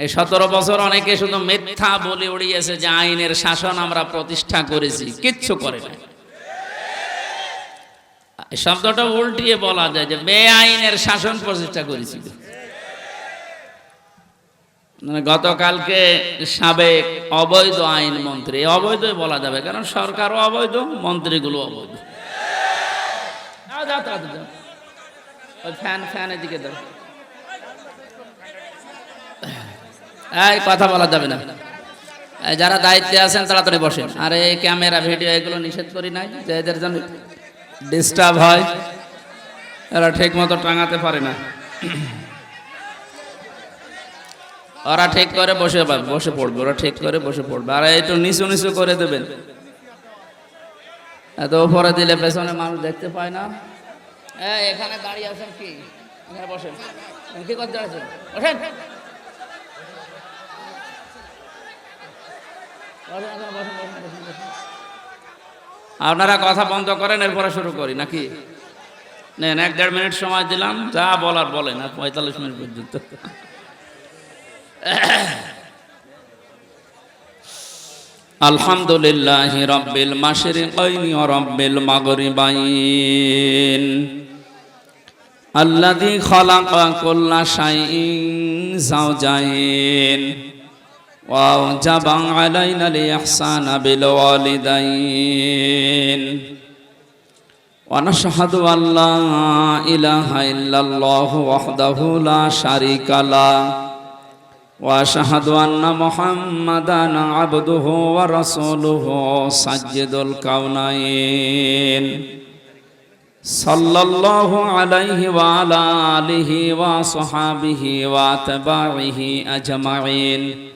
এই সতেরো বছর অনেকে শুধু মিথ্যা বলে উড়িয়েছে যে আইনের শাসন আমরা প্রতিষ্ঠা করেছি, কিচ্ছু করে না শব্দটা উল্টিয়ে বলা যায় যে বেআইনের শাসন প্রতিষ্ঠা করেছিল মানে গতকালকে সাবেক অবৈধ আইন মন্ত্রী, এই অবৈধই বলা যাবে, কারণ সরকারও অবৈধ, মন্ত্রীগুলো অবৈধ। ফ্যান ফ্যান এদিকে দাও এই, কথা বলা যাবে না। যারা দায়িত্বে আছেন, তাড়াতাড়ি বসেন। আর এই ক্যামেরা, ভিডিও, এগুলো নিষেধ করি নাই, যে এদের জন্য ডিস্টার্ব হয়, এরা ঠিক মতো টাঙাতে পারে না। ওরা ঠিক করে বসে বসে পড়বে, ওরা ঠিক করে বসে পড়বে। আর একটু নিচু নিচু করে দেবেন। এত উপরে দিলে পেছনে মানুষ দেখতে পায় না। এখানে দাঁড়িয়ে আছেন কি? এখানে বসেন। কি করতে আছেন? বসেন বসেন, এখানে বসেন, বসেন, বসেন, বসেন। আপনারা কথা বন্ধ করেন, এরপরে শুরু করি, নাকি? নেন, এক দেড় মিনিট সময় দিলাম, যা বলার বলেন, আর পঁয়তাল্লিশ মিনিট পর্যন্ত। আলহামদুলিল্লাহ রব্বিল মাশরিকাইনি ওয়া রব্বিল মাগরিবাইন। আল্লাযী খালাকা কুল্লা শাইইন যাওজাইন। ওয়া وأوجب علينا الإحسان بالوالدين. ونشهد أن لا إله إلا الله وحده لا شريك له. وأشهد أن محمدا عبده ورسوله سجد الكونين. صلى الله عليه وعلى آله وصحابه وأتباعه أجمعين.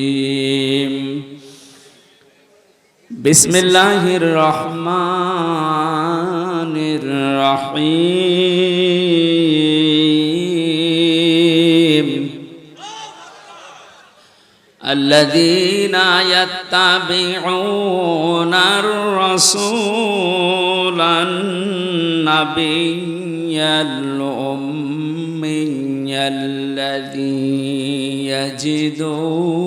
بسم الله الرحمن الرحيم الذين يتبعون الرسول النبي الأمي الذي يجدونه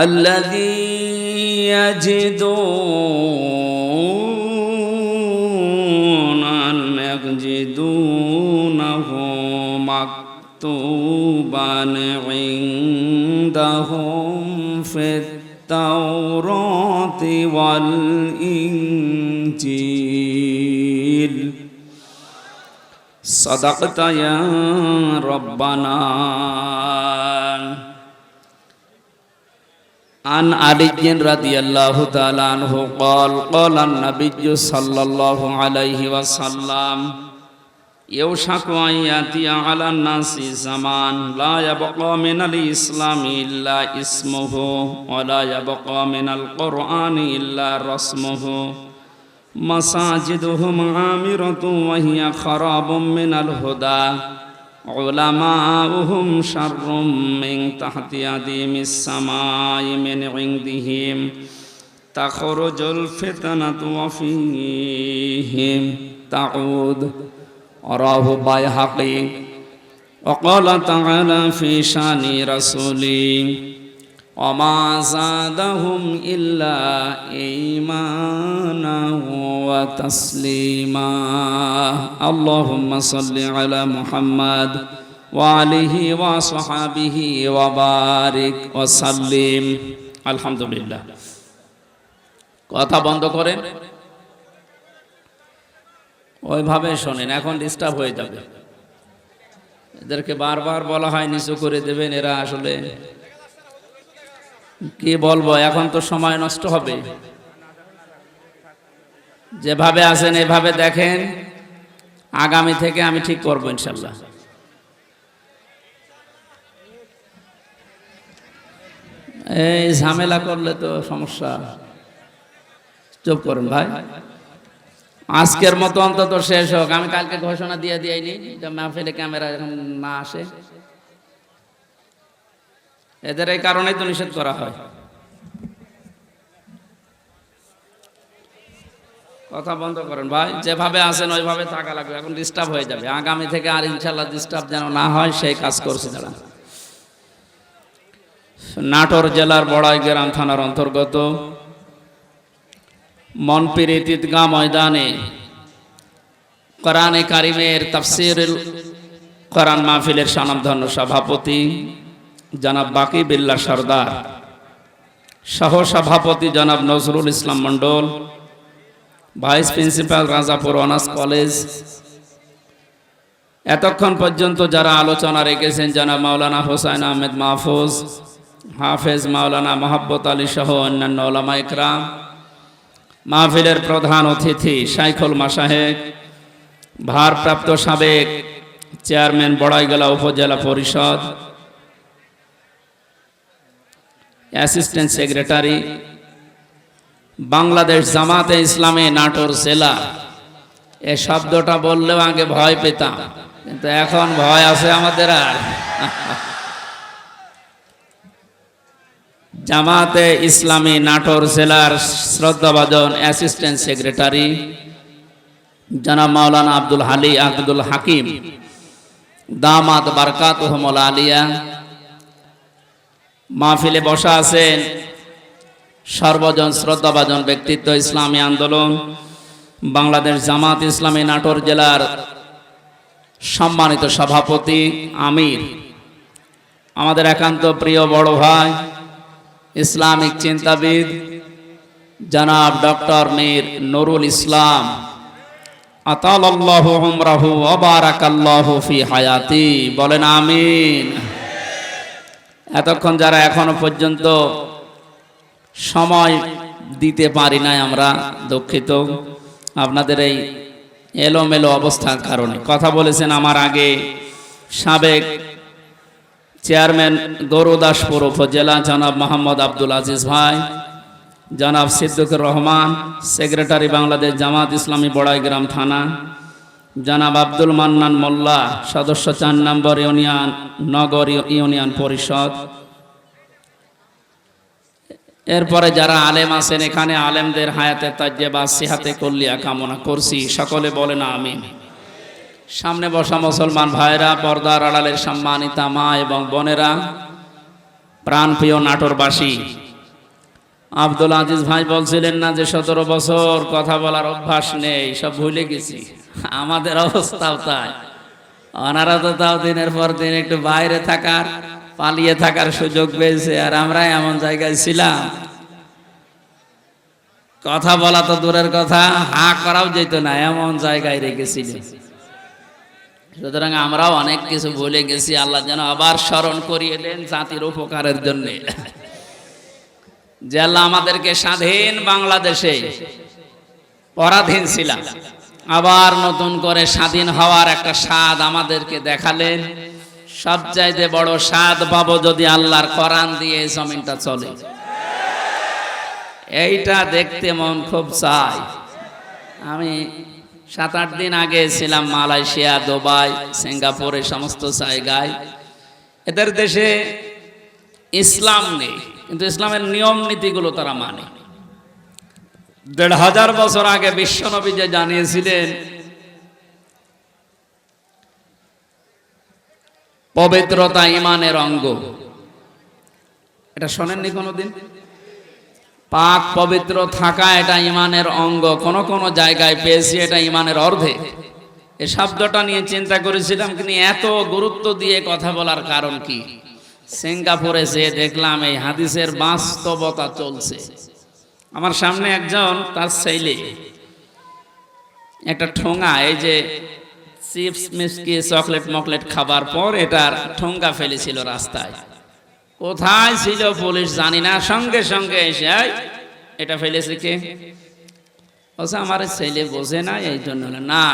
الذي يجدون أن يجدونه مكتوبا عندهم في التوراة والإنجيل صدقت يا ربنا عن علي رضي الله تعالى عنه قال قال النبي صلى الله عليه وسلم يوشك أن يأتي على الناس زمان لا يبقى من الإسلام إلا اسمه ولا يبقى من القرآن إلا رسمه مساجدهم عامرة وهي خراب من الهدى علماؤهم شر من تحت أديم السماء من عندهم تخرج الفتنة وفيهم تعود راه بيهقي وقال تعالى في شان অমাজাদাহুম ইল্লা ইমানা ওয়া তাসলিমা আল্লাহুম্মা সাল্লি আলা মুহাম্মাদ ওয়া আলিহি ওয়া সাহাবিহি ওয়া বারিক ওয়া সাল্লিম আলহামদুলিল্লাহ কথা বন্ধ করেন। ওইভাবে শোনেন, এখন ডিস্টার্ব হয়ে যাবে। এদেরকে বারবার বলা হয়, নিচু করে দেবেন, এরা আসলে কি বলব, এখন তো সময় নষ্ট হবে। যেভাবে আছেন, এভাবে দেখেন, আগামী থেকে আমি ঠিক করব ইনশাল্লাহ। এই ঝামেলা করলে তো সমস্যা। চুপ করুন ভাই। আজকের মতো অন্তত শেষ হোক। আমি কালকে ঘোষণা দিয়ে দিইনি মাহফিলে ক্যামেরা এখন না আসে। এদের এই কারণেই তো নিষেধ করা হয়। কথা বন্ধ করেন ভাই, যেভাবে আসেন ওইভাবে থাকা লাগবে, এখন ডিস্টার্ব হয়ে যাবে। আগামী থেকে আর ইনশাল্লাহ ডিস্টার্ব যেন না হয়, সেই কাজ করছে যারা নাটোর জেলার বড়াই গ্রাম থানার অন্তর্গত মনপির ঈদগাহ ময়দানে কোরআনে কারিমের তাফসির কোরআন মাহফিলের সনামধন্য সভাপতি জনাব বাকি বিল্লা সর্দার সহ সভাপতি জনাব Nazrul Islam Mondal, vice principal Rajapur honours college. এতক্ষণ পর্যন্ত যারা আলোচনা রেখেছেন জনাব মাওলানা হোসাইন আহমেদ মাহফুজ, হাফেজ মাওলানা মোহাব্বত আলী সহ অন্যান্য ওলামা ইকরাম মাহফিলের প্রধান অতিথি সাইখুল মাসাহেক ভারপ্রাপ্ত সাবেক চেয়ারম্যান বড়াইগলা উপজেলা পরিষদ অ্যাসিস্ট্যান্ট সেক্রেটারি বাংলাদেশ জামাতে ইসলামে নাটোর জেলা এ শব্দটা বললেও আগে ভয় পেতাম, কিন্তু এখন ভয় আছে আমাদের আর। জামাতে ইসলামী নাটোর জেলার শ্রদ্ধাভাজন অ্যাসিস্ট্যান্ট সেক্রেটারি, জনাব মাওলানা আব্দুল হালি আব্দুল হাকিম, দামাত বারকাত আলিয়া মাহফিলে বসা আছেন সর্বজন শ্রদ্ধাভাজন ব্যক্তিত্ব ইসলামী আন্দোলন, বাংলাদেশ জামাত ইসলামী নাটোর জেলার সম্মানিত সভাপতি আমির। আমাদের একান্ত প্রিয় বড় ভাই, ইসলামিক চিন্তাবিদ, জনাব ডক্টর মীর নুরুল ইসলাম। আতালাল্লাহু উমরাহু ওয়া বারাকাল্লাহু ফি হায়াতি। বলেন আমিন। এতক্ষণ যারা এখনও পর্যন্ত সময় দিতে পারি নাই আমরা দুঃখিত। আপনাদের এই এলোমেলো অবস্থার কারণে। কথা বলেছেন আমার আগে সাবেক চেয়ারম্যান গৌরদাসপুর উপজেলা জনাব মোহাম্মদ আব্দুল আজিজ ভাই, জনাব সিদ্দুকুর রহমান, সেক্রেটারি বাংলাদেশ জামাত ইসলামী বড়াইগ্রাম থানা জনাব আব্দুল মান্নান মোল্লা, সদস্য চার নম্বর ইউনিয়ন, নগর ইউনিয়ন পরিষদ। এরপরে যারা আলেম আছেন, এখানে আলেমদের হায়াতে তাজ্জে বা সিহাতে কল্লিয়া কামনা করছি। সকলে বলে না আমি সামনে বসা মুসলমান ভাইরা, পর্দার আড়ালের সম্মানিতা মা এবং বোনেরা, প্রাণপ্রিয় নাটোরবাসী, আব্দুল আজিজ ভাই বলছিলেন না যে সতেরো বছর কথা বলার অভ্যাস নেই, সব ভুলে গেছি। আমাদের অবস্থাও তাই। ওনারা তো তাও দিনের পর দিন একটু বাইরে থাকার, পালিয়ে থাকার সুযোগ পেয়েছে, আর আমরা এমন জায়গায় ছিলাম। কথা বলা তো দূরের কথা, হা করাও যেত না, এমন জায়গায় রেখেছিলেন। সুতরাং আমরাও অনেক কিছু ভুলে গেছি, আল্লাহ যেন আবার স্মরণ করিয়ে দেন জাতির উপকারের জন্য। যে আল্লাহ আমাদেরকে স্বাধীন বাংলাদেশে পরাধীন ছিলাম। আবার নতুন করে স্বাধীন হওয়ার একটা স্বাদ আমাদেরকে দেখালেন। সবচাইতে বড় স্বাদ পাবো যদি আল্লাহর কোরআন দিয়ে এই জমিনটা চলে। এইটা দেখতে মন খুব চাই আমি সাত আট দিন আগে ছিলাম মালয়েশিয়া, দুবাই, সিঙ্গাপুর, এই সমস্ত জায়গায়। এদের দেশে ইসলাম নেই, কিন্তু ইসলামের নিয়ম নীতিগুলো তারা মানে। দেড় হাজার বছর আগে বিশ্বনবী যে জানিয়েছিলেন, পবিত্রতা ইমানের অঙ্গ। এটা শোনেননি কোনোদিন? পাক পবিত্র থাকা এটা ইমানের অঙ্গ। কোন কোন জায়গায় পেয়েছি এটা ইমানের অর্ধে। এ শব্দটা নিয়ে চিন্তা করেছিলাম, কিন্তু এত গুরুত্ব দিয়ে কথা বলার কারণ কি? সিঙ্গাপুরে যে দেখলাম এই হাদিসের বাস্তবতা চলছে। আমার সামনে একজন তার ছেলে। একটা ঠোঙা, এই যে চিপস মিষ্টি চকলেট, মকলেট খাবার পর এটার ঠোঙ্গা ফেলেছিল রাস্তায়। কোথায় ছিল পুলিশ জানি না, সঙ্গে সঙ্গে এসে এটা ফেলেছে কে? বলছে আমার ছেলে বোঝে না, এই জন্য না,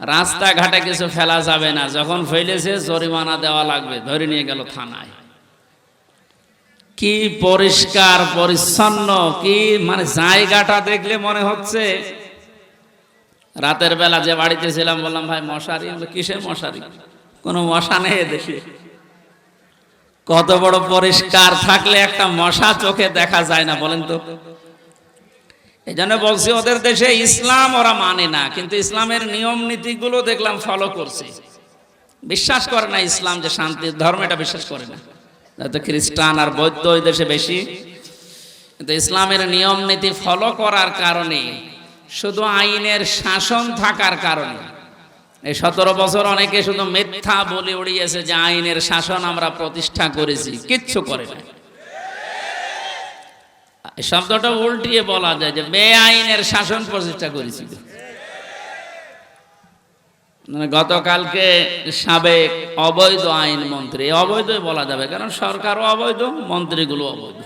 রাস্তাঘাটে কিছু ফেলা যাবে না, যখন ফেলেছে জরিমানা দেওয়া লাগবে, ধরে নিয়ে গেল থানায়। কি পরিষ্কার, পরিচ্ছন্ন, কি মানে জায়গাটা দেখলে মনে হচ্ছে? রাতের বেলা যে বাড়িতে ছিলাম, বললাম, ভাই, মশারি? কিসের মশারি? কোনো মশা নেই দেখি কত বড় পরিষ্কার থাকলে একটা মশা চোখে দেখা যায় না, বলেন তো। এই জন্য বলছি, ওদের দেশে ইসলাম ওরা মানে না, কিন্তু ইসলামের নিয়ম নীতিগুলো দেখলাম ফলো করছে। বিশ্বাস করে না ইসলাম যে শান্তির ধর্ম, এটা বিশ্বাস করে না। তো খ্রিস্টান আর বৌদ্ধ ওই দেশে বেশি। কিন্তু ইসলামের নিয়ম নীতি ফলো করার কারণে, শুধু আইনের শাসন থাকার কারণে, এই সতেরো বছর অনেকে শুধু মিথ্যা বলে উড়িয়েছে যে আইনের শাসন আমরা প্রতিষ্ঠা করেছি, কিচ্ছু করে না শব্দটা উল্টিয়ে বলা যায় যে বেআইনের শাসন প্রতিষ্ঠা করেছিল। গতকালকে সাবেক অবৈধ আইন মন্ত্রী অবৈধ বলা যাবে কারণ সরকারও অবৈধ মন্ত্রীগুলো অবৈধ।